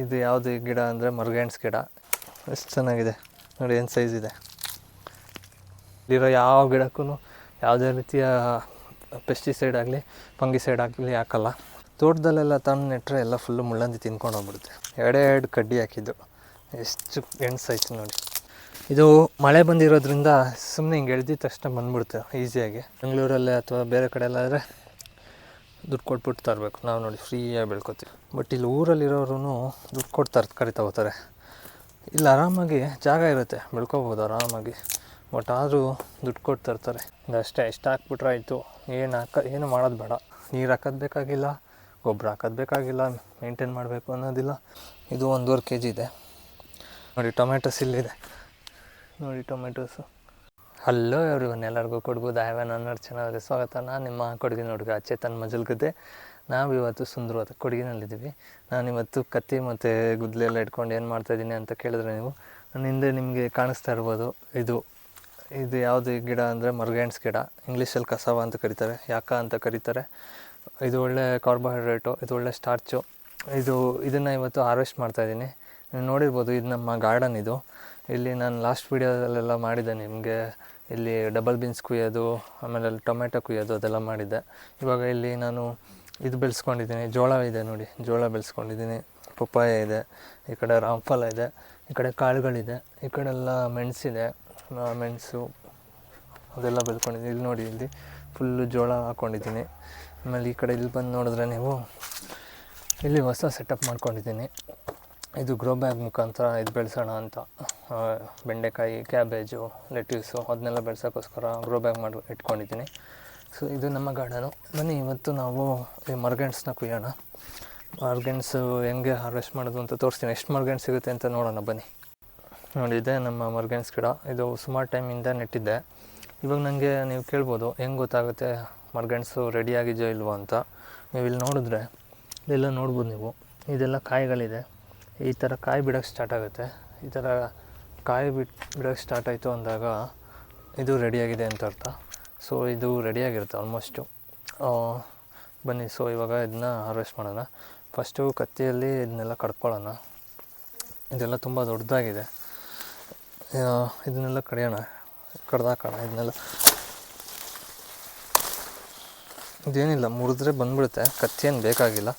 ಇದು ಯಾವುದು ಗಿಡ ಅಂದರೆ ಮರ್ಗೆಣ್ಸ್ ಗಿಡ? ಎಷ್ಟು ಚೆನ್ನಾಗಿದೆ. ನೋಡಿ ಏನು ಸೈಜ್ ಇದೆ. ಇಲ್ಲಿರೋ ಯಾವ ಗಿಡಕ್ಕೂ ಯಾವುದೇ ರೀತಿಯ ಪೆಸ್ಟಿಸೈಡ್ ಆಗಲಿ ಪಂಗಿಸೈಡ್ ಆಗಲಿ ಹಾಕಲ್ಲ. ತೋಟದಲ್ಲೆಲ್ಲ ತಂದು ನೆಟ್ಟರೆ ಎಲ್ಲ ಫುಲ್ಲು ಮುಳ್ಳಂದಿ ತಿನ್ಕೊಂಡು ಹೋಗ್ಬಿಡುತ್ತೆ. ಎರಡೇ ಎರಡು ಕಡ್ಡಿ ಹಾಕಿದ್ದು. ಎಷ್ಟು ಎಣ್ಸಾಯ್ತು ನೋಡಿ. ಇದು ಮಳೆ ಬಂದಿರೋದ್ರಿಂದ ಸುಮ್ಮನೆ ಹಿಂಗೆ ಎಳ್ದಿದ ತಕ್ಷಣ ಬಂದ್ಬಿಡುತ್ತೆ ಈಸಿಯಾಗಿ ಬೆಂಗಳೂರಲ್ಲೇ ಅಥವಾ ಬೇರೆ ಕಡೆ ಎಲ್ಲ ದುಡ್ಡು ಕೊಟ್ಬಿಟ್ಟು ತರಬೇಕು. ನಾವು ನೋಡಿ ಫ್ರೀಯಾಗಿ ಬೆಳ್ಕೊತೀವಿ. ಬಟ್ ಇಲ್ಲಿ ಊರಲ್ಲಿರೋರು ದುಡ್ಡು ಕೊಟ್ಟು ಕರಿತಾ ಹೋಗ್ತಾರೆ. ಇಲ್ಲಿ ಆರಾಮಾಗಿ ಜಾಗ ಇರುತ್ತೆ. ಬೆಳ್ಕೋಬೋದು ಆರಾಮಾಗಿ. ಬಟ್ ಆದರೂ ದುಡ್ಡು ಕೊಟ್ಟು ತರ್ತಾರೆ. ಅಷ್ಟೇ ಎಷ್ಟು ಹಾಕ್ಬಿಟ್ರೆ ಆಯಿತು. ಏನು ಹಾಕ, ಏನು ಮಾಡೋದು ಬೇಡ. ನೀರು ಹಾಕೋದು ಬೇಕಾಗಿಲ್ಲ, ಗೊಬ್ಬರ ಹಾಕೋದು ಬೇಕಾಗಿಲ್ಲ ಮೇಂಟೈನ್ ಮಾಡಬೇಕು ಅನ್ನೋದಿಲ್ಲ. ಇದು ಒಂದೂವರೆ ಕೆ ಜಿ ಇದೆ. ನೋಡಿ ಟೊಮೆಟೊಸ್ ಇಲ್ಲಿದೆ. ನೋಡಿ ಟೊಮೆಟೊಸು ಹಲೋ ಎವ್ರಿವನ್ ಎಲ್ಲರಿಗೂ ಕೊಡ್ಗು ದಾಯವ ನನ್ನ ಚೆನ್ನಾಗಿದೆ ಸ್ವಾಗತ. ನಾನು ನಿಮ್ಮ ಕೊಡಗಿನ ಹುಡುಗ ಚೇತನ್ ಮಜಲ್ಗದ್ದೆ. ನಾವು ಇವತ್ತು ಸುಂದರವಾದ ಕೊಡಗಿನಲ್ಲಿದ್ದೀವಿ. ನಾನು ಇವತ್ತು ಕತ್ತಿ ಮತ್ತು ಗುದ್ಲೆ ಎಲ್ಲ ಇಟ್ಕೊಂಡು ಏನು ಮಾಡ್ತಾಯಿದ್ದೀನಿ ಅಂತ ಕೇಳಿದ್ರೆ ನೀವು ನನ್ನ ಹಿಂದೆ ನಿಮಗೆ ಕಾಣಿಸ್ತಾ ಇರ್ಬೋದು. ಇದು ಇದು ಯಾವುದು ಗಿಡ ಅಂದರೆ ಮರ್ಗೆಣ್ಸ್ ಗಿಡ. ಇಂಗ್ಲೀಷಲ್ಲಿ ಕಸವ ಅಂತ ಕರೀತಾರೆ. ಯಾಕ ಅಂತ ಕರೀತಾರೆ. ಇದು ಒಳ್ಳೆ ಕಾರ್ಬೋಹೈಡ್ರೇಟು ಇದು ಒಳ್ಳೆ ಸ್ಟಾರ್ಚು ಇದು, ಇದನ್ನು ಇವತ್ತು ಹಾರ್ವೆಸ್ಟ್ ಮಾಡ್ತಾಯಿದ್ದೀನಿ ನೀವು ನೋಡಿರ್ಬೋದು, ಇದು ನಮ್ಮ ಗಾರ್ಡನ್ ಇದು. ಇಲ್ಲಿ ನಾನು ಲಾಸ್ಟ್ ವೀಡಿಯೋದಲ್ಲೆಲ್ಲ ಮಾಡಿದ್ದೆ ನಿಮಗೆ. ಇಲ್ಲಿ ಡಬಲ್ ಬೀನ್ಸ್ ಕುಯ್ಯೋದು, ಆಮೇಲೆ ಅಲ್ಲಿ ಟೊಮೆಟೊ ಕುಯ್ಯೋದು ಅದೆಲ್ಲ ಮಾಡಿದ್ದೆ. ಇವಾಗ ಇಲ್ಲಿ ನಾನು ಇದು ಬೆಳೆಸ್ಕೊಂಡಿದ್ದೀನಿ, ಜೋಳ ಇದೆ ನೋಡಿ, ಜೋಳ ಬೆಳೆಸ್ಕೊಂಡಿದ್ದೀನಿ, ಪಪ್ಪಾಯ ಇದೆ, ಈ ಕಡೆ ರಾಮ್ಫಲ ಇದೆ, ಈ ಕಡೆ ಕಾಳುಗಳಿದೆ, ಈ ಕಡೆ ಎಲ್ಲ ಮೆಣಸಿದೆ ಮೆಣಸು ಅದೆಲ್ಲ ಬೆಳ್ಕೊಂಡಿದ್ದೀನಿ. ಇಲ್ಲಿ ನೋಡಿ, ಇಲ್ಲಿ ಫುಲ್ಲು ಜೋಳ ಹಾಕ್ಕೊಂಡಿದ್ದೀನಿ ಆಮೇಲೆ ಈ ಕಡೆ ಇಲ್ಲಿ ಬಂದು ನೋಡಿದ್ರೆ ನೀವು ಇಲ್ಲಿ ಹೊಸ ಸೆಟಪ್ ಮಾಡ್ಕೊಂಡಿದ್ದೀನಿ. ಇದು ಗ್ರೋ ಬ್ಯಾಗ್ ಮುಖಾಂತರ ಇದು ಬೆಳೆಸೋಣ ಅಂತ. ಬೆಂಡೆಕಾಯಿ ಕ್ಯಾಬೇಜು ಲೆಟ್ಯೂಸು ಅದನ್ನೆಲ್ಲ ಬೆಳೆಸೋಕ್ಕೋಸ್ಕರ ಗ್ರೋ ಬ್ಯಾಗ್ ಮಾಡಿ, ಇಟ್ಕೊಂಡಿದ್ದೀನಿ. ಸೊ ಇದು ನಮ್ಮ ಗಾರ್ಡನು ಬನ್ನಿ, ಇವತ್ತು ನಾವು ಈ ಮರ್ಗೆಣ್ಸನ್ನ ಕುಯ್ಯೋಣ. ಮರ್ಗೆಣ್ಸು ಹೆಂಗೆ ಹಾರ್ವೆಸ್ಟ್ ಮಾಡೋದು ಅಂತ ತೋರಿಸ್ತೀನಿ. ಎಷ್ಟು ಮರ್ಗೆಣ್ಸ್ ಸಿಗುತ್ತೆ ಅಂತ ನೋಡೋಣ, ಬನ್ನಿ. ನೋಡಿ, ಇದೆ ನಮ್ಮ ಮರ್ಗೆಣ್ಸ್ ಗಿಡ. ಇದು ಸುಮಾರು ಟೈಮಿಂದ ನೆಟ್ಟಿದ್ದೆ ಇವಾಗ ನನಗೆ ನೀವು ಕೇಳ್ಬೋದು, ಹೆಂಗೆ ಗೊತ್ತಾಗುತ್ತೆ ಮರ್ಗೆಣ್ಸು ರೆಡಿಯಾಗಿದೆಯೋ ಇಲ್ವೋ ಅಂತ. ನೀವು ಇಲ್ಲಿ ನೋಡಿದ್ರೆ, ಇಲ್ಲೆಲ್ಲ ನೋಡ್ಬೋದು ನೀವು. ಇದೆಲ್ಲ ಕಾಯಿಗಳಿದೆ. ಈ ಥರ ಕಾಯಿ ಬಿಡೋಕ್ಕೆ ಸ್ಟಾರ್ಟ್ ಆಗುತ್ತೆ. ಈ ಥರ ಕಾಯಿ ಬಿಟ್ಟು ಬಿಡೋಕ್ಕೆ ಸ್ಟಾರ್ಟ್ ಆಯಿತು ಅಂದಾಗ ಇದು ರೆಡಿಯಾಗಿದೆ ಅಂತ ಅರ್ಥ. ಸೊ ಇದು ರೆಡಿಯಾಗಿರುತ್ತೆ ಆಲ್ಮೋಸ್ಟು ಬನ್ನಿ. ಸೊ ಇವಾಗ ಇದನ್ನ ಹಾರ್ವೆಸ್ಟ್ ಮಾಡೋಣ. ಫಸ್ಟು ಕತ್ತಿಯಲ್ಲಿ ಇದನ್ನೆಲ್ಲ ಕಡ್ಕೊಳ್ಳೋಣ. ಇದೆಲ್ಲ ತುಂಬ ದೊಡ್ಡದಾಗಿದೆ. ಇದನ್ನೆಲ್ಲ ಕಡಿಯೋಣ. ಕಡ್ದಾಕೋಣ ಇದನ್ನೆಲ್ಲ ಇದೇನಿಲ್ಲ, ಮುರಿದ್ರೆ ಬಂದ್ಬಿಡುತ್ತೆ. ಏನು ಬೇಕಾಗಿಲ್ಲ.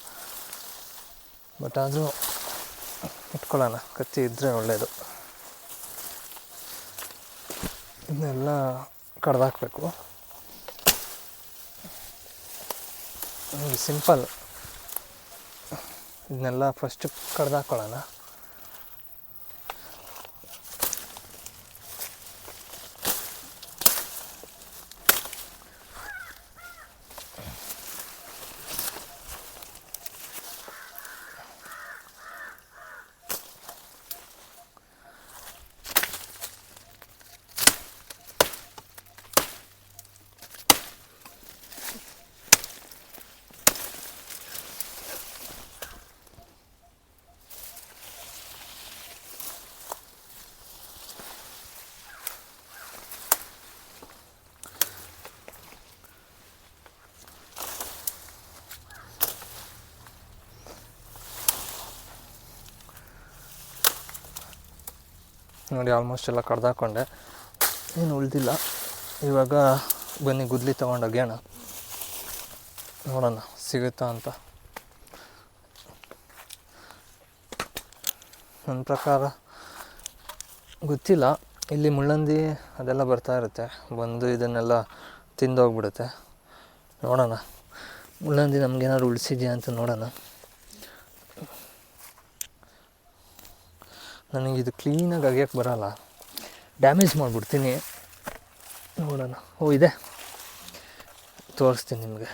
ಬಟ್ ಆದರೂ ಇಟ್ಕೊಳ್ಳೋಣ. ಕತ್ತಿ ಇದ್ದರೆ ಒಳ್ಳೆಯದು ಇದನ್ನೆಲ್ಲ ಕಡ್ದಾಕಬೇಕು. ಸಿಂಪಲ್. ಇದನ್ನೆಲ್ಲ ಫಸ್ಟ್ ಕಡ್ದಾಕೊಳ್ಳೋಣ ನೋಡಿ ಆಲ್ಮೋಸ್ಟ್ ಎಲ್ಲ ಕಡ್ದಾಕೊಂಡೆ. ಏನು ಉಳಿದಿಲ್ಲ. ಇವಾಗ ಬನ್ನಿ ಗುದ್ಲಿ ತೊಗೊಂಡು ಒಗ್ಯೋಣ ನೋಡೋಣ, ಸಿಗುತ್ತಾ ಅಂತ. ನನ್ನ ಪ್ರಕಾರ ಗೊತ್ತಿಲ್ಲ. ಇಲ್ಲಿ ಮುಳ್ಳಂದಿ ಅದೆಲ್ಲ ಬರ್ತಾ ಇರುತ್ತೆ. ಬಂದು ಇದನ್ನೆಲ್ಲ ತಿಂದೋಗ್ಬಿಡುತ್ತೆ. ನೋಡೋಣ. ಮುಳ್ಳಂದಿ ನಮಗೇನಾದ್ರು ಉಳಿಸಿದ್ಯಾ ಅಂತ ನೋಡೋಣ. ನನಗೆ ಇದು ಕ್ಲೀನಾಗಿ ಅಗಿಯೋಕ್ಕೆ ಬರಲ್ಲ. ಡ್ಯಾಮೇಜ್ ಮಾಡಿಬಿಡ್ತೀನಿ. ನೋಡೋಣ. ಓ, ಇದೆ. ತೋರಿಸ್ತೀನಿ ನಿಮಗೆ.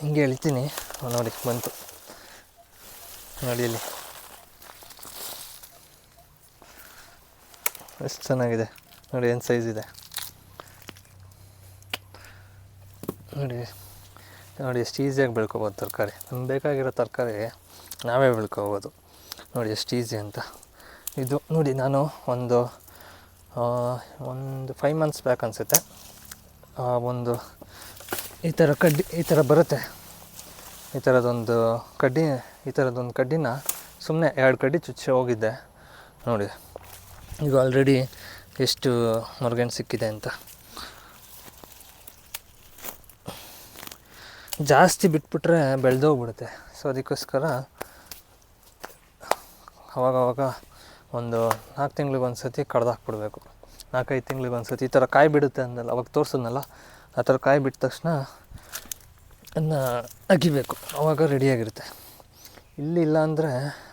ಹಿಂಗೆ ಹೇಳ್ತೀನಿ ನೋಡಿ, ಬಂತು. ನೋಡಿ ಇಲ್ಲಿ. ಎಷ್ಟು ಚೆನ್ನಾಗಿದೆ. ನೋಡಿ, ಏನು ಸೈಜ್ ಇದೆ. ನೋಡಿ ನೋಡಿ, ಎಷ್ಟು ಈಸಿಯಾಗಿ ಬೆಳ್ಕೋಬೋದು ತರಕಾರಿ. ನಮ್ಗೆ ಬೇಕಾಗಿರೋ ತರಕಾರಿ ನಾವೇ ಬೆಳ್ಕೋಬೋದು ನೋಡಿ ಎಷ್ಟು ಈಸಿ ಅಂತ. ಇದು ನೋಡಿ ನಾನು ಒಂದು ಒಂದು ಫೈವ್ ಮಂತ್ಸ್ ಬ್ಯಾಕ್ ಅನಿಸುತ್ತೆ. ಒಂದು ಈ ಥರ ಕಡ್ಡಿ, ಈ ಥರ ಬರುತ್ತೆ. ಈ ಥರದೊಂದು ಕಡ್ಡಿ, ಈ ಥರದೊಂದು ಕಡ್ಡಿನ ಸುಮ್ಮನೆ ಎರಡು ಕಡ್ಡಿ ಚುಚ್ಚಿ ಹೋಗಿದ್ದೆ. ನೋಡಿ, ಈಗ ಆಲ್ರೆಡಿ ಎಷ್ಟು ಮರ್ಗಣ್ ಸಿಕ್ಕಿದೆ ಅಂತ. ಜಾಸ್ತಿ ಬಿಟ್ಬಿಟ್ರೆ ಬೆಳೆದೋಗ್ಬಿಡುತ್ತೆ. ಸೊ, ಅದಕ್ಕೋಸ್ಕರ ಅವಾಗವಾಗ ಒಂದು ನಾಲ್ಕು ತಿಂಗ್ಳಿಗೆ ಒಂದು ಸತಿ ಕಡ್ದಾಕ್ಬಿಡ್ಬೇಕು. ನಾಲ್ಕೈದು ತಿಂಗ್ಳಿಗೆ ಒಂದು ಸತಿ ಈ ಥರ ಕಾಯಿ ಬಿಡುತ್ತೆ ಅಂದಲ್ಲ, ಅವಾಗ ತೋರಿಸಿದ್ನಲ್ಲ, ಆ ಥರ ಕಾಯಿ ಬಿಟ್ಟ ತಕ್ಷಣ ಅದನ್ನ ಅಗಿಬೇಕು. ಅವಾಗ ರೆಡಿಯಾಗಿರುತ್ತೆ. ಇಲ್ಲಿ ಇಲ್ಲ ಅಂದರೆ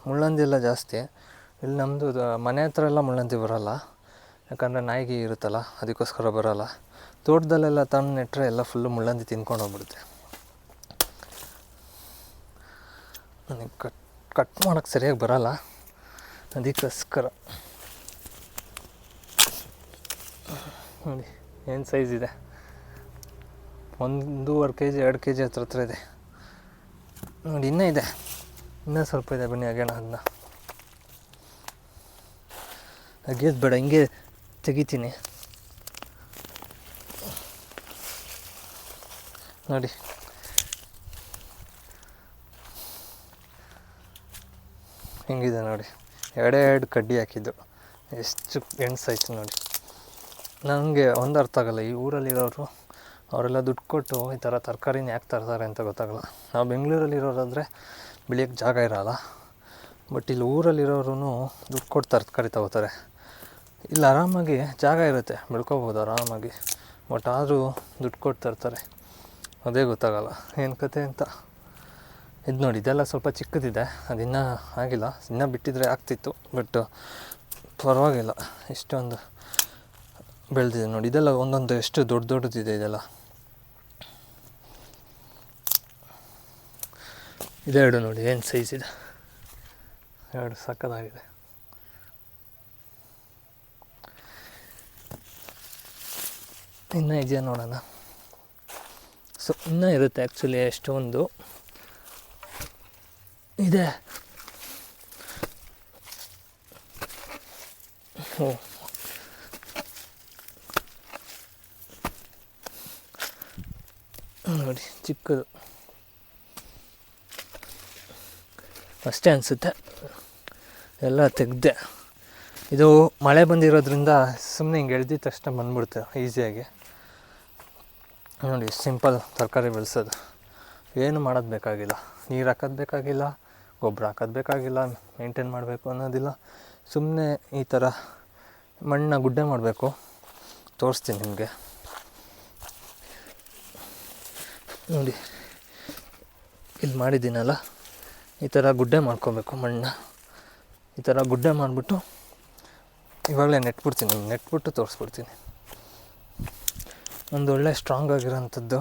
ಮುಳ್ಳಂದಿ ಎಲ್ಲ ಜಾಸ್ತಿ. ಇಲ್ಲಿ ನಮ್ಮದು ಮನೆ ಹತ್ರ ಎಲ್ಲ ಮುಳ್ಳಂದಿ ಬರೋಲ್ಲ. ಯಾಕಂದರೆ ನಾಯಿಗೆ ಇರುತ್ತಲ್ಲ, ಅದಕ್ಕೋಸ್ಕರ ಬರೋಲ್ಲ. ತೋಟದಲ್ಲೆಲ್ಲ ತಂದು ನೆಟ್ಟರೆ ಎಲ್ಲ ಫುಲ್ಲು ಮುಳ್ಳಂದಿ ತಿನ್ಕೊಂಡು ಹೋಗ್ಬಿಡುತ್ತೆ. ನನಗೆ ಕಟ್ ಕಟ್ ಮಾಡೋಕ್ಕೆ ಸರಿಯಾಗಿ ಬರೋಲ್ಲ. ಅದಕ್ಕೋಸ್ಕರ. ನೋಡಿ, ಏನು ಸೈಜ್ ಇದೆ? ಒಂದೂವರೆ ಕೆ ಜಿ ಎರಡು ಕೆ ಜಿ ಹತ್ರ ಹತ್ರ ಇದೆ. ನೋಡಿ, ಇನ್ನೂ ಇದೆ. ಇನ್ನೂ ಸ್ವಲ್ಪ ಇದೆ ಬನ್ನಿ ಅಗೇಣ ಅದನ್ನ. ಅಗೇದು ಬೇಡ, ಹಿಂಗೆ ತೆಗಿತೀನಿ. ನೋಡಿ. ಹಿಂಗಿದೆ ನೋಡಿ. ಎರಡೇ ಎರಡು ಕಡ್ಡಿ ಹಾಕಿದ್ದು. ಎಷ್ಟು ಹೆಣ್ಸಾಯ್ತು ನೋಡಿ. ನನಗೆ ಒಂದು ಅರ್ಥ ಆಗಲ್ಲ, ಈ ಊರಲ್ಲಿರೋರು ಅವರೆಲ್ಲ ದುಡ್ಡು ಕೊಟ್ಟು ಈ ಥರ ತರಕಾರಿನ ಯಾಕೆ ತರ್ತಾರೆ ಅಂತ ಗೊತ್ತಾಗಲ್ಲ. ನಾವು ಬೆಂಗಳೂರಲ್ಲಿರೋರಾದರೆ ಬೆಳೆಯೋಕ್ಕೆ ಜಾಗ ಇರೋಲ್ಲ. ಬಟ್ ಇಲ್ಲಿ ಊರಲ್ಲಿರೋರು ದುಡ್ಡು ಕೊಟ್ಟು ತರಕಾರಿ ತಗೋತಾರೆ. ಇಲ್ಲಿ ಆರಾಮಾಗಿ ಜಾಗ ಇರುತ್ತೆ, ಬೆಳ್ಕೋಬೋದು ಆರಾಮಾಗಿ. ಬಟ್ ಆದರೂ ದುಡ್ಡು ಕೊಟ್ಟು ತರ್ತಾರೆ. ಅದೇ ಗೊತ್ತಾಗಲ್ಲ, ಏನು ಕತೆ ಅಂತ. ಇದು ನೋಡಿ, ಇದೆಲ್ಲ ಸ್ವಲ್ಪ ಚಿಕ್ಕದಿದೆ. ಅದು ಇನ್ನೂ ಆಗಿಲ್ಲ. ಇನ್ನೂ ಬಿಟ್ಟಿದ್ರೆ ಆಗ್ತಿತ್ತು, ಬಟ್ ಪರವಾಗಿಲ್ಲ. ಇಷ್ಟೊಂದು ಬೆಳೆದಿದೆ ನೋಡಿ. ಇದೆಲ್ಲ ಒಂದೊಂದು ಎಷ್ಟು ದೊಡ್ಡ ದೊಡ್ಡದಿದೆ ಇದೆಲ್ಲ. ಇದೆರಡು ನೋಡಿ, ಏನು ಸೈಜ್ ಇದೆ? ಎರಡು ಸಕ್ಕದಾಗಿದೆ. ಇನ್ನೂ ಇದೆಯಾ ನೋಡೋಣ. ಸೊ ಇನ್ನೂ ಇರುತ್ತೆ ಆ್ಯಕ್ಚುಲಿ ಎಷ್ಟೊಂದು. ಇದೆ. ನೋಡಿ, ಚಿಕ್ಕದು. ಅಷ್ಟೇ ಅನಿಸುತ್ತೆ. ಎಲ್ಲ ತೆಗ್ದೆ. ಇದು ಮಳೆ ಬಂದಿರೋದ್ರಿಂದ ಸುಮ್ಮನೆ ಹಿಂಗೆ ಎಳ್ದಿದ ತಕ್ಷಣ ಬಂದ್ಬಿಡ್ತು, ಈಸಿಯಾಗಿ. ನೋಡಿ, ಸಿಂಪಲ್ ತರಕಾರಿ ಬೆಳೆಸೋದು. ಏನು ಮಾಡೋದು ಬೇಕಾಗಿಲ್ಲ. ನೀರು ಹಾಕೋದು ಬೇಕಾಗಿಲ್ಲ. ಗೊಬ್ಬರ ಹಾಕೋದು ಬೇಕಾಗಿಲ್ಲ ಮೇಂಟೈನ್ ಮಾಡಬೇಕು ಅನ್ನೋದಿಲ್ಲ. ಸುಮ್ಮನೆ ಈ ಥರ ಮಣ್ಣನ್ನ ಗುಡ್ಡೆ ಮಾಡಬೇಕು. ತೋರಿಸ್ತೀನಿ ನಿಮಗೆ. ನೋಡಿ ಇಲ್ಲಿ ಮಾಡಿದ್ದೀನಲ್ಲ? ಈ ಥರ ಗುಡ್ಡೆ ಮಾಡ್ಕೊಬೇಕು ಮಣ್ಣನ್ನ ಈ ಥರ ಗುಡ್ಡೆ ಮಾಡಿಬಿಟ್ಟು ಇವಾಗಲೇ ನೆಟ್ಬಿಡ್ತೀನಿ, ನೆಟ್ಬಿಟ್ಟು ತೋರಿಸ್ಬಿಡ್ತೀನಿ. ಒಂದು ಒಳ್ಳೆ ಸ್ಟ್ರಾಂಗ್ ಆಗಿರೋಂಥದ್ದು.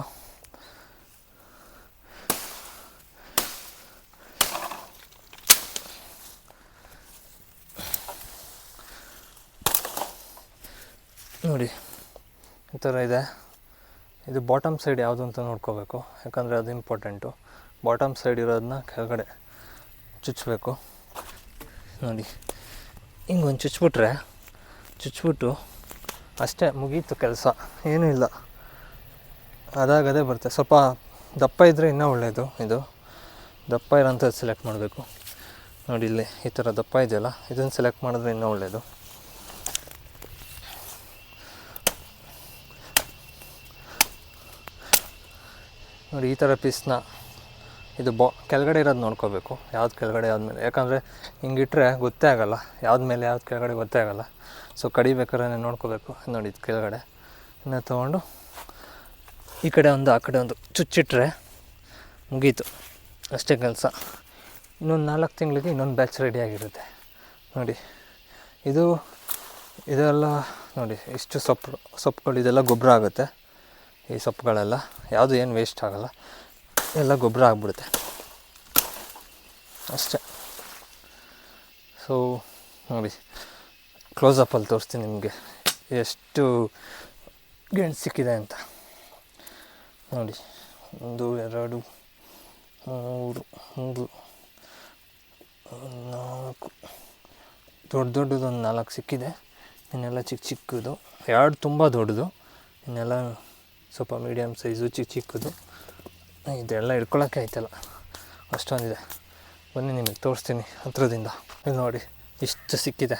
ನೋಡಿ. ಈ ಥರ ಇದೆ. ಇದು ಬಾಟಮ್ ಸೈಡ್ ಯಾವುದು ಅಂತ ನೋಡ್ಕೋಬೇಕು. ಯಾಕಂದರೆ ಅದು ಇಂಪಾರ್ಟೆಂಟು ಬಾಟಮ್ ಸೈಡ್ ಇರೋದನ್ನ ಕೆಳಗಡೆ ಚುಚ್ಚಬೇಕು ನೋಡಿ. ಹಿಂಗೆ ಒಂದು ಚುಚ್ಬಿಟ್ರೆ, ಚುಚ್ಬಿಟ್ಟು ಅಷ್ಟೇ ಮುಗೀತು ಕೆಲಸ. ಏನೂ ಇಲ್ಲ. ಅದಾಗದೇ ಬರುತ್ತೆ. ಸ್ವಲ್ಪ ದಪ್ಪ ಇದ್ದರೆ ಇನ್ನೂ ಒಳ್ಳೆಯದು ಇದು. ದಪ್ಪ ಇರೋಂಥದ್ದು ಸೆಲೆಕ್ಟ್ ಮಾಡಬೇಕು. ನೋಡಿ ಇಲ್ಲಿ ಈ ಥರ ದಪ್ಪ ಇದೆಯಲ್ಲ? ಇದನ್ನು ಸೆಲೆಕ್ಟ್ ಮಾಡಿದ್ರೆ ಇನ್ನೂ ಒಳ್ಳೆಯದು ನೋಡಿ, ಈ ಥರ ಪೀಸ್ನ ಇದು ಬಾ, ಕೆಳಗಡೆ ಇರೋದು ನೋಡ್ಕೋಬೇಕು, ಯಾವ್ದು ಕೆಳಗಡೆ ಯಾವ್ದು ಮೇಲೆ ಯಾಕಂದರೆ ಹಿಂಗಿಟ್ರೆ ಗೊತ್ತೇ ಆಗೋಲ್ಲ, ಯಾವ್ದು ಮೇಲೆ ಯಾವ್ದು ಕೆಳಗಡೆ ಗೊತ್ತೇ ಆಗೋಲ್ಲ. ಸೊ ಕಡಿಬೇಕಾದ್ರೆ ನೋಡ್ಕೋಬೇಕು. ನೋಡಿ, ಇದು ಕೆಳಗಡೆ. ಇನ್ನು ತೊಗೊಂಡು ಈ ಕಡೆ ಒಂದು, ಆ ಕಡೆ ಒಂದು ಚುಚ್ಚಿಟ್ರೆ ಮುಗೀತು. ಅಷ್ಟೇ ಕೆಲಸ. ಇನ್ನೊಂದು ನಾಲ್ಕು ತಿಂಗಳಿಗೆ ಇನ್ನೊಂದು ಬ್ಯಾಚ್ ರೆಡಿಯಾಗಿರುತ್ತೆ ನೋಡಿ, ಇದು, ಇದೆಲ್ಲ ನೋಡಿ, ಇಷ್ಟು ಸೊಪ್ಪು ಸೊಪ್ಪುಗಳು ಇದೆಲ್ಲ ಗೊಬ್ಬರ ಆಗುತ್ತೆ. ಈ ಸೊಪ್ಪುಗಳೆಲ್ಲ ಯಾವುದು ಏನು ವೇಸ್ಟ್ ಆಗೋಲ್ಲ. ಎಲ್ಲ ಗೊಬ್ಬರ ಆಗಿಬಿಡುತ್ತೆ. ಅಷ್ಟೇ. ಸೊ ನೋಡಿ ಕ್ಲೋಸಪ್ಪಲ್ಲಿ ತೋರಿಸ್ತೀನಿ ನಿಮಗೆ ಎಷ್ಟು ಗೆಣಸು ಸಿಕ್ಕಿದೆ ಅಂತ. ನೋಡಿ, ಒಂದು, ಎರಡು, ಮೂರು, ಒಂದು, ನಾಲ್ಕು, ದೊಡ್ಡ ದೊಡ್ಡದೊಂದು ನಾಲ್ಕು ಸಿಕ್ಕಿದೆ. ಇನ್ನೆಲ್ಲ ಚಿಕ್ಕ ಚಿಕ್ಕದು. ಎರಡು ತುಂಬ ದೊಡ್ಡದು. ಇನ್ನೆಲ್ಲ ಸ್ವಲ್ಪ ಮೀಡಿಯಮ್ ಸೈಜು ಚಿಕ್ಕ ಚಿಕ್ಕದು. ಇದೆಲ್ಲ ಹಿಡ್ಕೊಳಕ್ಕೆ ಆಯ್ತಲ್ಲ. ಅಷ್ಟೊಂದಿದೆ. ಬನ್ನಿ ನಿಮಗೆ ತೋರಿಸ್ತೀನಿ ಹತ್ರದಿಂದ. ಇಲ್ಲಿ ನೋಡಿ ಇಷ್ಟು ಸಿಕ್ಕಿದೆ.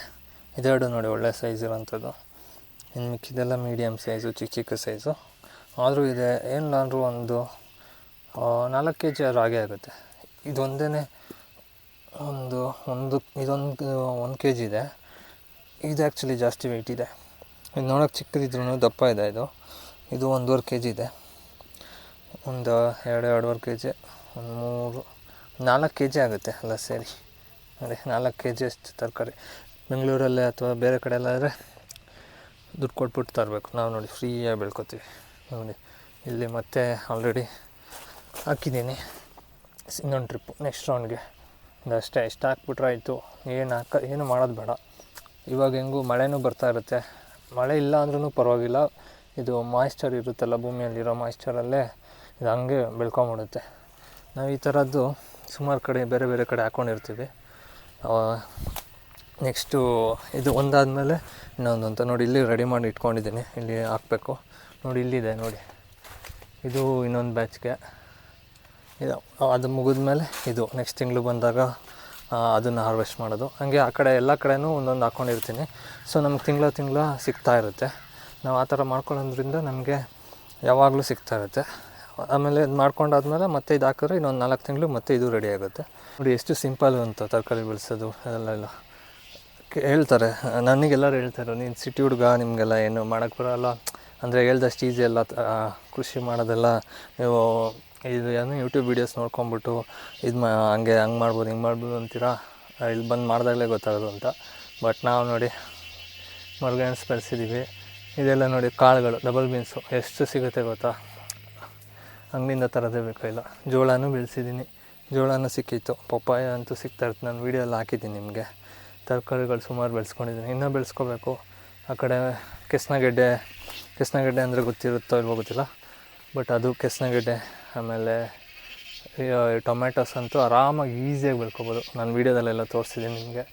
ಇದೆರಡು ನೋಡಿ ಒಳ್ಳೆ ಸೈಜ್ ಇರೋಂಥದ್ದು ಇನ್ನು ಮಿಕ್ಕಿದೆಲ್ಲ ಮೀಡಿಯಮ್ ಸೈಜು ಚಿಕ್ಕ ಚಿಕ್ಕ ಸೈಜು ಆದರೂ ಇದೆ ಏನಿಲ್ಲ ಒಂದು ಆ, ನಾಲ್ಕು ಕೆ ಜಿ ಆದರೂ ಆಗುತ್ತೆ. ಇದೊಂದೇ ಒಂದು ಒಂದು ಇದೊಂದು ಒಂದು ಕೆ ಜಿ ಇದೆ. ಇದು ಆ್ಯಕ್ಚುಲಿ ಜಾಸ್ತಿ ವೆಯ್ಟ್ ಇದೆ. ಇದು ನೋಡೋಕ್ಕೆ ಚಿಕ್ಕದಿದ್ರೂ ದಪ್ಪ ಇದೆ ಇದು. ಇದು ಒಂದೂವರೆ ಕೆ ಜಿ ಇದೆ. ಒಂದು ಎರಡು, ಎರಡೂವರೆ ಕೆ ಜಿ ಒಂದು ಮೂರು, ನಾಲ್ಕು ಕೆ ಜಿ ಆಗುತ್ತೆ ಎಲ್ಲ ಸೇರಿ. ನೋಡಿ ನಾಲ್ಕು ಕೆ ಜಿ ಅಷ್ಟು ತರಕಾರಿ. ಬೆಂಗಳೂರಲ್ಲೇ ಅಥವಾ ಬೇರೆ ಕಡೆ ಆದರೆ ದುಡ್ಡು ಕೊಟ್ಬಿಟ್ಟು ತರಬೇಕು. ನಾವು ನೋಡಿ ಫ್ರೀಯಾಗಿ ಬೆಳ್ಕೊತೀವಿ. ನೋಡಿ, ಇಲ್ಲಿ ಮತ್ತೆ ಆಲ್ರೆಡಿ ಹಾಕಿದ್ದೀನಿ. ಇನ್ನೊಂದು ಟ್ರಿಪ್ಪು ನೆಕ್ಸ್ಟ್ ರೌಂಡ್ಗೆ ಅಷ್ಟೇ, ಇಷ್ಟು ಹಾಕ್ಬಿಟ್ರೆ ಆಯಿತು. ಏನು ಹಾಕ, ಏನು ಮಾಡೋದು ಬೇಡ. ಇವಾಗ ಹೆಂಗೂ ಮಳೆನೂ ಬರ್ತಾ ಇರುತ್ತೆ. ಮಳೆ ಇಲ್ಲ ಅಂದ್ರೂ ಪರವಾಗಿಲ್ಲ. ಇದು ಮಾಯ್ಶ್ಚರ್ ಇರುತ್ತಲ್ಲ, ಭೂಮಿಯಲ್ಲಿರೋ ಮಾಯ್ಶ್ಚರಲ್ಲೇ ಇದು ಹಂಗೆ ಬೆಳ್ಕೊಂಬಿಡುತ್ತೆ. ನಾವು ಈ ಥರದ್ದು ಸುಮಾರು ಕಡೆ, ಬೇರೆ ಬೇರೆ ಕಡೆ ಹಾಕ್ಕೊಂಡಿರ್ತೀವಿ ನೆಕ್ಸ್ಟು ಇದು ಒಂದಾದಮೇಲೆ ಇನ್ನೊಂದು ಅಂತ ನೋಡಿ, ಇಲ್ಲಿ ರೆಡಿ ಮಾಡಿ ಇಟ್ಕೊಂಡಿದ್ದೀನಿ. ಇಲ್ಲಿ ಹಾಕಬೇಕು. ನೋಡಿ, ಇಲ್ಲಿದೆ ನೋಡಿ. ಇದು ಇನ್ನೊಂದು ಬ್ಯಾಚ್ಗೆ ಇದು ಅದು ಮುಗಿದ್ಮೇಲೆ ಇದು ನೆಕ್ಸ್ಟ್ ತಿಂಗಳು ಬಂದಾಗ ಅದನ್ನು ಹಾರ್ವೆಸ್ಟ್ ಮಾಡೋದು. ಹಾಗೆ ಆ ಕಡೆ, ಎಲ್ಲ ಕಡೆನೂ ಒಂದೊಂದು ಹಾಕ್ಕೊಂಡಿರ್ತೀನಿ ಸೊ ನಮ್ಗೆ ತಿಂಗಳ ತಿಂಗಳ ಸಿಗ್ತಾ ಇರುತ್ತೆ. ನಾವು ಆ ಥರ ಮಾಡ್ಕೊಳ್ಳೋದ್ರಿಂದ ನಮಗೆ ಯಾವಾಗಲೂ ಸಿಗ್ತಾ ಇರುತ್ತೆ. ಆಮೇಲೆ ಇದು ಮಾಡ್ಕೊಂಡಾದ್ಮೇಲೆ ಮತ್ತೆ ಇದು ಹಾಕಿದ್ರೆ ಇನ್ನೊಂದು ನಾಲ್ಕು ತಿಂಗಳು ಮತ್ತೆ ಇದು ರೆಡಿ ಆಗುತ್ತೆ. ನೋಡಿ ಎಷ್ಟು ಸಿಂಪಲ್ ಅಂತ ತರಕಾರಿ ಬೆಳೆಸೋದು, ಅದೆಲ್ಲ ಹೇಳ್ತಾರೆ ನನಗೆಲ್ಲರೂ ಹೇಳ್ತಾರೆ, ನೀನು ಸಿಟಿ ಹುಡುಗ, ನಿಮಗೆಲ್ಲ ಏನು ಮಾಡೋಕ್ಕೆ ಬರೋಲ್ಲ. ಅಂದರೆ ಹೇಳ್ದಷ್ಟು ಈಸಿ ಎಲ್ಲ ಕೃಷಿ ಮಾಡೋದೆಲ್ಲ. ನೀವು ಇದು ಏನು ಯೂಟ್ಯೂಬ್ ವೀಡಿಯೋಸ್ ನೋಡ್ಕೊಂಬಿಟ್ಟು ಇದು ಮಾ, ಹಂಗೆ ಹಂಗೆ ಮಾಡ್ಬೋದು, ಹಿಂಗೆ ಮಾಡ್ಬೋದು ಅಂತೀರಾ? ಇಲ್ಲಿ ಬಂದು ಮಾಡಿದಾಗಲೇ ಗೊತ್ತಾಗೋದು ಅಂತ. ಬಟ್ ನಾವು ನೋಡಿ ಮರ್ಗನ್ಸ್ ಬೆಳೆಸಿದ್ದೀವಿ ಇದೆಲ್ಲ ನೋಡಿ ಕಾಳುಗಳು ಡಬಲ್ ಬೀನ್ಸು ಎಷ್ಟು ಸಿಗುತ್ತೆ ಗೊತ್ತಾ? ಅಂಗಡಿಯಿಂದ ತರೋದೇ ಬೇಕಾಗಿಲ್ಲ ಜೋಳನೂ ಬೆಳೆಸಿದ್ದೀನಿ. ಜೋಳನೂ ಸಿಕ್ಕಿತ್ತು. ಪಪ್ಪಾಯ ಅಂತೂ ಸಿಗ್ತಾ ಇರುತ್ತೆ. ನಾನು ವೀಡಿಯೋಲ್ಲಿ ಹಾಕಿದ್ದೀನಿ ನಿಮಗೆ. ತರಕಾರಿಗಳು ಸುಮಾರು ಬೆಳೆಸ್ಕೊಂಡಿದ್ದೀನಿ. ಇನ್ನೂ ಬೆಳೆಸ್ಕೋಬೇಕು. ಆ ಕಡೆ ಕೆಸ್ನಗೆಡ್ಡೆ ಕೆಸ್ನಗೆಡ್ಡೆ ಅಂದರೆ ಗೊತ್ತಿರುತ್ತೋ ಇಲ್ವೋ ಗೊತ್ತಿಲ್ಲ. ಬಟ್ ಅದು ಕೆಸ್ನಗೆಡ್ಡೆ, ಆಮೇಲೆ ಟೊಮ್ಯಾಟೊಸ್ ಅಂತೂ ಆರಾಮಾಗಿ ಈಸಿಯಾಗಿ ಬೆಳ್ಕೊಬೋದು. ನಾನು ವೀಡಿಯೋದಲ್ಲೆಲ್ಲ ತೋರಿಸಿದ್ದೀನಿ ನಿಮಗೆ.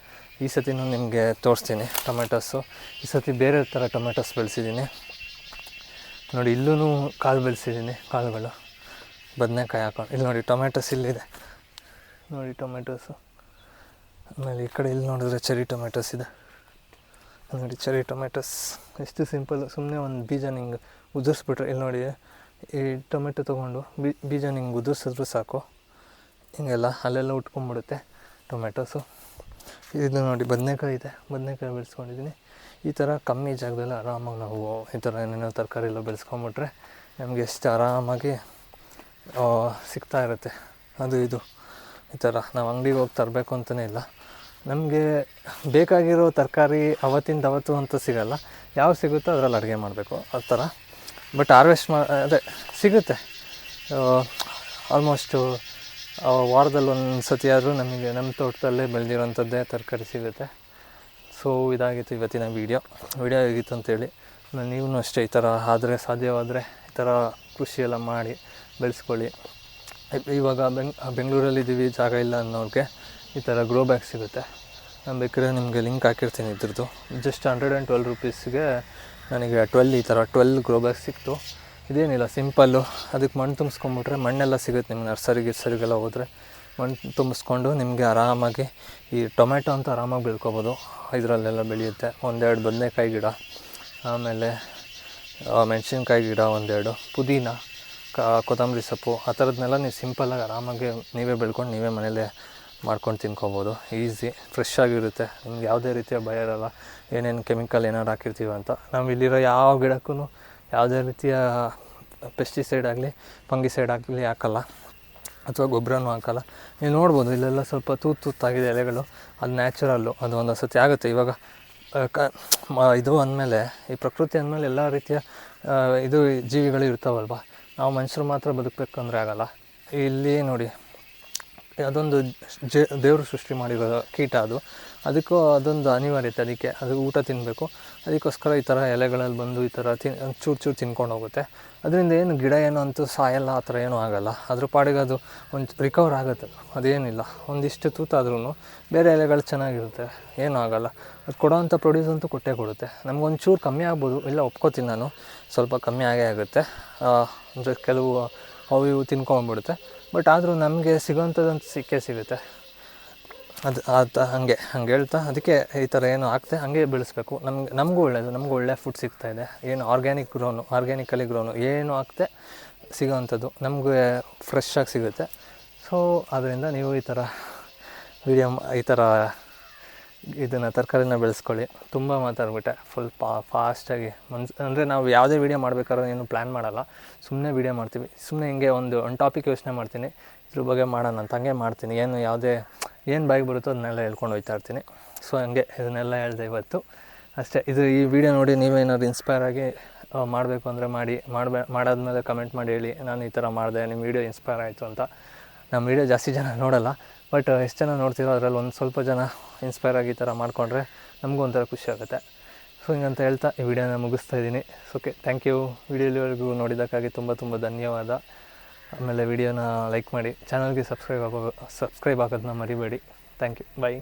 ಈ ಸತಿನೂ ನಿಮಗೆ ತೋರಿಸ್ತೀನಿ ಟೊಮೆಟೊಸು. ಈ ಸತಿ ಬೇರೆ ಥರ ಟೊಮೆಟೊಸ್ ಬೆಳೆಸಿದ್ದೀನಿ. ನೋಡಿ ಇಲ್ಲೂ ಕಾಳು ಬೆಳೆಸಿದ್ದೀನಿ, ಕಾಳುಗಳು. ಬದನೆಕಾಯಿ ಹಾಕೊಂಡು. ಇಲ್ಲಿ ನೋಡಿ, ಟೊಮೆಟೊಸ್ ಇಲ್ಲಿದೆ. ನೋಡಿ, ಟೊಮೆಟೊಸು. ಆಮೇಲೆ ಈ ಕಡೆ ಇಲ್ಲಿ ನೋಡಿದ್ರೆ ಚೆರಿ ಟೊಮೆಟೊಸ್ ಇದೆ. ನೋಡಿ ಚೆರಿ ಟೊಮೆಟೊಸ್. ಎಷ್ಟು ಸಿಂಪಲ್ ಸುಮ್ಮನೆ ಒಂದು ಬೀಜ ನಿಂಗೆ ಉದುರಿಸ್ಬಿಟ್ರೆ, ಇಲ್ಲಿ ನೋಡಿ, ಈ ಟೊಮೆಟೊ ತೊಗೊಂಡು ಬೀಜ ನಿಂಗೆ ಉದುರಿಸಿದ್ರು ಸಾಕು. ಹಿಂಗೆಲ್ಲ ಅಲ್ಲೆಲ್ಲ ಉಟ್ಕೊಂಡ್ಬಿಡುತ್ತೆ ಟೊಮೆಟೊಸು. ಇದು ನೋಡಿ ಬದನೆಕಾಯಿ ಇದೆ. ಬದನೆಕಾಯಿ ಬೆಳೆಸ್ಕೊಂಡಿದ್ದೀನಿ ಈ ಥರ ಕಮ್ಮಿ ಜಾಗದಲ್ಲಿ ಆರಾಮಾಗಿ ನಾವು ಈ ಥರ ಏನೇನೋ ತರಕಾರಿ ಎಲ್ಲ ಬೆಳೆಸ್ಕೊಂಬಿಟ್ರೆ ನಮಗೆ ಎಷ್ಟು ಆರಾಮಾಗಿ ಸಿಗ್ತಾ ಇರುತ್ತೆ. ಅದು ಇದು. ಈ ಥರ ನಾವು ಅಂಗಡಿಗೆ ಹೋಗಿ ತರಬೇಕು ಅಂತಲೇ ಇಲ್ಲ. ನಮಗೆ ಬೇಕಾಗಿರೋ ತರಕಾರಿ ಅವತ್ತಿಂದ ಅವತ್ತು ಅಂತ ಸಿಗಲ್ಲ. ಯಾವ ಸಿಗುತ್ತೋ ಅದರಲ್ಲಿ ಅಡುಗೆ ಮಾಡಬೇಕು. ಆ ಥರ ಬಟ್ ಹಾರ್ವೆಸ್ಟ್ ಮಾ, ಅದೇ, ಸಿಗುತ್ತೆ. ಆಲ್ಮೋಸ್ಟು ವಾರದಲ್ಲಿ ಒಂದು ಸತಿ ಆದರೂ ನಮಗೆ ನಮ್ಮ ತೋಟದಲ್ಲೇ ಬೆಳೆದಿರೋಂಥದ್ದೇ ತರಕಾರಿ ಸಿಗುತ್ತೆ. ಸೊ ಇದಾಗಿತ್ತು ಇವತ್ತಿನ ವೀಡಿಯೋ ವೀಡಿಯೋ ಆಗಿತ್ತು ಅಂತೇಳಿ ನೀವು ಅಷ್ಟೇ ಈ ಥರ ಆದರೆ, ಸಾಧ್ಯವಾದರೆ ಈ ಥರ ಕೃಷಿ ಎಲ್ಲ ಮಾಡಿ ಬೆಳೆಸ್ಕೊಳ್ಳಿ. ಇವಾಗ ಬೆಂಗ್ ಬೆಂಗಳೂರಲ್ಲಿದ್ದೀವಿ, ಜಾಗ ಇಲ್ಲ ಅನ್ನೋರಿಗೆ ಈ ಥರ ಗ್ರೋ ಬ್ಯಾಗ್ ಸಿಗುತ್ತೆ. ನಾನು ಬೇಕಾದ್ರೆ ನಿಮಗೆ ಲಿಂಕ್ ಹಾಕಿರ್ತೀನಿ ಇದ್ರದ್ದು. ಜಸ್ಟ್ ಹಂಡ್ರೆಡ್ ಆ್ಯಂಡ್ ಟ್ವೆಲ್ ರುಪೀಸ್ಗೆ ನನಗೆ ಟ್ವೆಲ್ ಈ ಥರ ಟ್ವೆಲ್ ಗ್ರೋ ಬ್ಯಾಗ್ ಸಿಕ್ತು. ಇದೇನಿಲ್ಲ ಸಿಂಪಲ್ಲು ಅದಕ್ಕೆ ಮಣ್ಣು ತುಂಬಿಸ್ಕೊಂಬಿಟ್ರೆ ಮಣ್ಣೆಲ್ಲ ಸಿಗುತ್ತೆ ನಿಮ್ಗೆ ನರ್ಸರಿ ಗಿರ್ಸರಿಗೆಲ್ಲ ಹೋದರೆ. ಮಣ್ಣು ತುಂಬಿಸ್ಕೊಂಡು ನಿಮಗೆ ಆರಾಮಾಗಿ ಈ ಟೊಮೆಟೊ ಅಂತ ಆರಾಮಾಗಿ ಬೆಳ್ಕೊಬೋದು. ಇದರಲ್ಲೆಲ್ಲ ಬೆಳೆಯುತ್ತೆ. ಒಂದೆರಡು ಬದನೆಕಾಯಿ ಗಿಡ, ಆಮೇಲೆ ಮೆಣಸಿನ್ಕಾಯಿ ಗಿಡ ಒಂದೆರಡು, ಪುದೀನ, ಕಾ, ಕೊತ್ತಂಬರಿ ಸೊಪ್ಪು, ಆ ಥರದ್ನೆಲ್ಲ ನೀವು ಸಿಂಪಲ್ಲಾಗಿ ಆರಾಮಾಗಿ ನೀವೇ ಬೆಳ್ಕೊಂಡು ನೀವೇ ಮನೇಲೇ ಮಾಡ್ಕೊಂಡು ತಿನ್ಕೊಬೋದು. ಈಸಿ ಫ್ರೆಶ್ ಆಗಿರುತ್ತೆ. ನಿಮ್ಗೆ ಯಾವುದೇ ರೀತಿಯ ಭಯ ಇರೋಲ್ಲ. ಏನೇನು ಕೆಮಿಕಲ್ ಏನಾರು ಹಾಕಿರ್ತೀವಿ ಅಂತ. ನಾವು ಇಲ್ಲಿರೋ ಯಾವ ಗಿಡಕ್ಕೂ ಯಾವುದೇ ರೀತಿಯ ಪೆಸ್ಟಿಸೈಡ್ ಆಗಲಿ ಫಂಗಿಸೈಡ್ ಆಗಲಿ ಹಾಕಲ್ಲ. ಅಥವಾ ಗೊಬ್ಬರನೂ ಹಾಕಲ್ಲ. ನೀವು ನೋಡ್ಬೋದು, ಇಲ್ಲೆಲ್ಲ ಸ್ವಲ್ಪ ತೂತು ತೂತಾಗಿದೆ ಎಲೆಗಳು. ಅದು ನ್ಯಾಚುರಲ್ಲು ಅದು ಒಂದು ಸತಿ ಆಗುತ್ತೆ. ಇವಾಗ ಕ ಇದು ಅಂದಮೇಲೆ, ಈ ಪ್ರಕೃತಿ ಅಂದಮೇಲೆ ಎಲ್ಲ ರೀತಿಯ ಇದು ಜೀವಿಗಳು ಇರ್ತಾವಲ್ವ? ನಾವು ಮನುಷ್ಯರು ಮಾತ್ರ ಬದುಕಬೇಕಂದ್ರೆ ಆಗಲ್ಲ. ಇಲ್ಲಿ ನೋಡಿ, ಅದೊಂದು ಜೇ, ದೇವರು ಸೃಷ್ಟಿ ಮಾಡಿರೋ ಕೀಟ ಅದು. ಅದಕ್ಕೂ ಅದೊಂದು ಅನಿವಾರ್ಯತೆ, ಅದಕ್ಕೆ ಅದು ಊಟ ತಿನ್ನಬೇಕು ಅದಕ್ಕೋಸ್ಕರ ಈ ಥರ ಎಲೆಗಳಲ್ಲಿ ಬಂದು ಈ ಥರ ತಿನ್, ಚೂರು ಚೂರು ತಿನ್ಕೊಂಡು ಹೋಗುತ್ತೆ ಅದರಿಂದ ಏನು ಗಿಡ ಏನು ಅಂತೂ ಸಾಯಲ್ಲ, ಆ ಥರ ಏನೂ ಆಗಲ್ಲ. ಅದ್ರ ಪಾಡಿಗೆ ಅದು ಒಂದು ರಿಕವರ್ ಆಗುತ್ತೆ. ಅದೇನಿಲ್ಲ. ಒಂದಿಷ್ಟು ತೂತಾದ್ರೂ ಬೇರೆ ಎಲೆಗಳು ಚೆನ್ನಾಗಿರುತ್ತೆ. ಏನೂ ಆಗಲ್ಲ. ಅದು ಕೊಡೋವಂಥ ಪ್ರೊಡ್ಯೂಸ್ ಅಂತೂ ಕೊಟ್ಟೇ ಕೊಡುತ್ತೆ. ನಮ್ಗೊಂದು ಚೂರು ಕಮ್ಮಿ ಆಗ್ಬೋದು. ಇಲ್ಲ, ಒಪ್ಕೋತೀನಿ ನಾನು. ಸ್ವಲ್ಪ ಕಮ್ಮಿ ಆಗೇ ಆಗುತ್ತೆ. ಅಂದರೆ ಕೆಲವು ಅವು ಇವು ತಿನ್ಕೊಂಬಿಡುತ್ತೆ ಬಟ್ ಆದರೂ ನಮಗೆ ಸಿಗೋಂಥದ್ದಂತೂ ಸಿಕ್ಕೇ ಸಿಗುತ್ತೆ. ಅದು ಅದು ಹಾಗೆ, ಹಂಗೆ ಹೇಳ್ತಾ ಅದಕ್ಕೆ ಈ ಥರ ಏನು ಆಗ್ತೆ ಹಾಗೆ ಬೆಳೆಸ್ಬೇಕು. ನಮ್ಗೆ, ನಮಗೂ ಒಳ್ಳೆಯದು ನಮಗೂ ಒಳ್ಳೆ ಫುಡ್ ಸಿಗ್ತಾಯಿದೆ ಏನು ಆರ್ಗ್ಯಾನಿಕ್ ಗ್ರೋನು ಆರ್ಗ್ಯಾನಿಕಲಿ ಗ್ರೋನು ಏನು ಆಗ್ತೆ ಸಿಗೋವಂಥದ್ದು ನಮಗೆ ಫ್ರೆಶ್ ಆಗಿ ಸಿಗುತ್ತೆ. ಸೊ ಅದರಿಂದ ನೀವು ಈ ಥರ ವಿಡಿಯೋ ಈ ಥರ ಇದನ್ನು ತರಕಾರಿನ ಬೆಳೆಸ್ಕೊಳ್ಳಿ. ತುಂಬ ಮಾತಾಡ್ಬಿಟ್ಟೆ. ಫುಲ್ ಪಾ ಫಾಸ್ಟಾಗಿ ಮನ್ಸ್, ಅಂದರೆ ನಾವು ಯಾವುದೇ ವೀಡಿಯೋ ಮಾಡಬೇಕಾದ್ರೂ ಏನು ಪ್ಲ್ಯಾನ್ ಮಾಡಲ್ಲ. ಸುಮ್ಮನೆ ವೀಡಿಯೋ ಮಾಡ್ತೀವಿ. ಸುಮ್ಮನೆ ಹಿಂಗೆ ಒಂದು ಒಂದು ಟಾಪಿಕ್ ಯೋಚನೆ ಮಾಡ್ತೀನಿ. ಇದ್ರ ಬಗ್ಗೆ ಮಾಡೋಣ ಅಂತ ಹಂಗೆ ಮಾಡ್ತೀನಿ. ಏನು ಯಾವುದೇ, ಏನು ಬಾಯಿಗೆ ಬರುತ್ತೋ ಅದನ್ನೆಲ್ಲ ಹೇಳ್ಕೊಂಡು ಹೋಗ್ತಾ ಇರ್ತೀನಿ. ಸೊ ಹಂಗೆ ಇದನ್ನೆಲ್ಲ ಹೇಳಿದೆ ಇವತ್ತು. ಅಷ್ಟೇ, ಇದು ಈ ವಿಡಿಯೋ ನೋಡಿ ನೀವೇನಾದ್ರು ಇನ್ಸ್ಪೈರ್ ಆಗಿ ಮಾಡಬೇಕು ಅಂದರೆ ಮಾಡಿ, ಮಾಡಬೇ, ಮಾಡಾದ್ಮೇಲೆ ಕಮೆಂಟ್ ಮಾಡಿ ಹೇಳಿ, ನಾನು ಈ ಥರ ಮಾಡಿದೆ ನಿಮ್ಮ ವೀಡಿಯೋ ಇನ್ಸ್ಪೈರ್ ಆಯಿತು ಅಂತ. ನಮ್ಮ ವೀಡಿಯೋ ಜಾಸ್ತಿ ಜನ ನೋಡಲ್ಲ ಬಟ್ ಎಷ್ಟು ಜನ ನೋಡ್ತೀರೋ ಅದರಲ್ಲಿ ಒಂದು ಸ್ವಲ್ಪ ಜನ ಇನ್ಸ್ಪೈರ್ ಆಗಿ ಈ ಥರ ಮಾಡಿಕೊಂಡ್ರೆ ನಮಗೂ ಒಂಥರ ಖುಷಿ ಆಗುತ್ತೆ. ಸೊ ಹಿಂಗಂತ ಹೇಳ್ತಾ ಈ ವಿಡಿಯೋನ ಮುಗಿಸ್ತಾ ಇದ್ದೀನಿ. ಸೊಕೆ ಥ್ಯಾಂಕ್ ಯು ವಿಡಿಯೋವರೆಗೂ ನೋಡಿದ್ದಕ್ಕಾಗಿ ತುಂಬ ತುಂಬ ಧನ್ಯವಾದ. ಆಮೇಲೆ ವಿಡಿಯೋನ ಲೈಕ್ ಮಾಡಿ ಚಾನಲ್ಗೆ ಸಬ್ಸ್ಕ್ರೈಬ್ ಆಗೋ ಸಬ್ಸ್ಕ್ರೈಬ್ ಆಗೋದನ್ನ ಮರಿಬೇಡಿ. Thank you bye